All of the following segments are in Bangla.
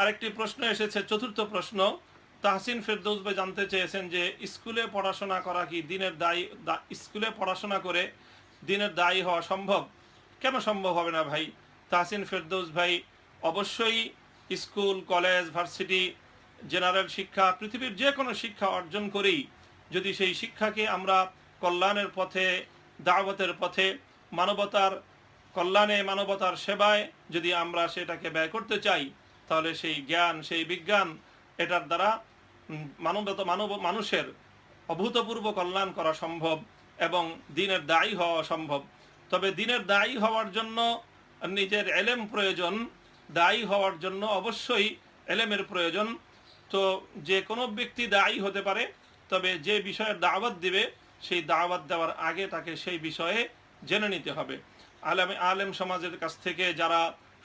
আরেকটি প্রশ্ন এসেছে, চতুর্থ প্রশ্ন। তাহসিন ফেরদৌস ভাই জানতে চেয়েছেন যে, স্কুলে পড়াশোনা করা কি দিনের দায়ী স্কুলে পড়াশোনা করে দিনের দায়ী হওয়া সম্ভব? কেন সম্ভব হবে না ভাই? তাহসিন ফেরদৌস ভাই, অবশ্যই স্কুল, কলেজ, ভার্সিটি, জেনারেল শিক্ষা, পৃথিবীর যে কোনো শিক্ষা অর্জন করেই যদি সেই শিক্ষাকে আমরা কল্যাণের পথে, দাওয়াতের পথে, মানবতার কল্যাণে, মানবতার সেবায় যদি আমরা সেটাকে ব্যয় করতে চাই তাহলে সেই জ্ঞান, সেই বিজ্ঞান এটার দ্বারা মানবত, মানব, মানুষের অভূতপূর্ব কল্যাণ করা সম্ভব এবং দিনের দায়ী হওয়া সম্ভব। তবে দিনের দায়ী হওয়ার জন্য নিজের এলেম প্রয়োজন, দায়ী হওয়ার জন্য অবশ্যই এলেমের প্রয়োজন। তো যে কোনো ব্যক্তি দায়ী হতে পারে, তবে যে বিষয়ে দাওয়াত দিবে, সেই দাওয়াত দেওয়ার আগে তাকে সেই বিষয়ে জেনে নিতে হবে। আলেম আলেম সমাজের কাছ থেকে যারা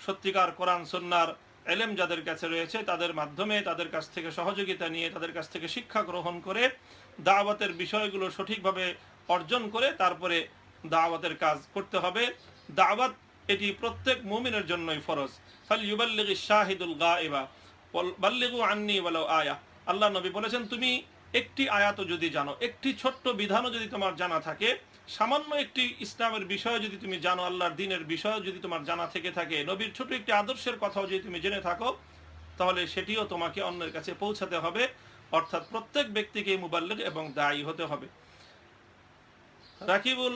সত্যিকার কোরআন সন্ন্যার এলেম যাদের কাছে রয়েছে, তাদের মাধ্যমে তাদের কাছ থেকে সহযোগিতা নিয়ে, তাদের কাছ থেকে শিক্ষা গ্রহণ করে, দাওয়াতের বিষয়গুলো সঠিকভাবে অর্জন করে তারপরে দাওয়াতের কাজ করতে হবে। দাওয়াত এটি প্রত্যেক মুমিনের জন্যই ফরজ। ফাল ইউবাল্লিগ শাহিদুল গা এবা বাল্লিগু আন্নি বলো আয়া। আল্লাহ নবী বলেছেন, তুমি একটি আয়াত যদি জানো, একটি ছোট্ট বিধানও যদি তোমার জানা থাকে, সামান্য একটি ইসলামের বিষয় যদি তুমি জানো, আল্লাহর দিনের বিষয় যদি তোমার জানা থেকে থাকে, নবীর ছোট একটি আদর্শের কথাও যদি তুমি জেনে থাকো, তাহলে সেটিও তোমাকে অন্যের কাছে পৌঁছাতে হবে। অর্থাৎ প্রত্যেক ব্যক্তিকে মোবাইল এবং দায়ী হতে হবে। রাকিবুল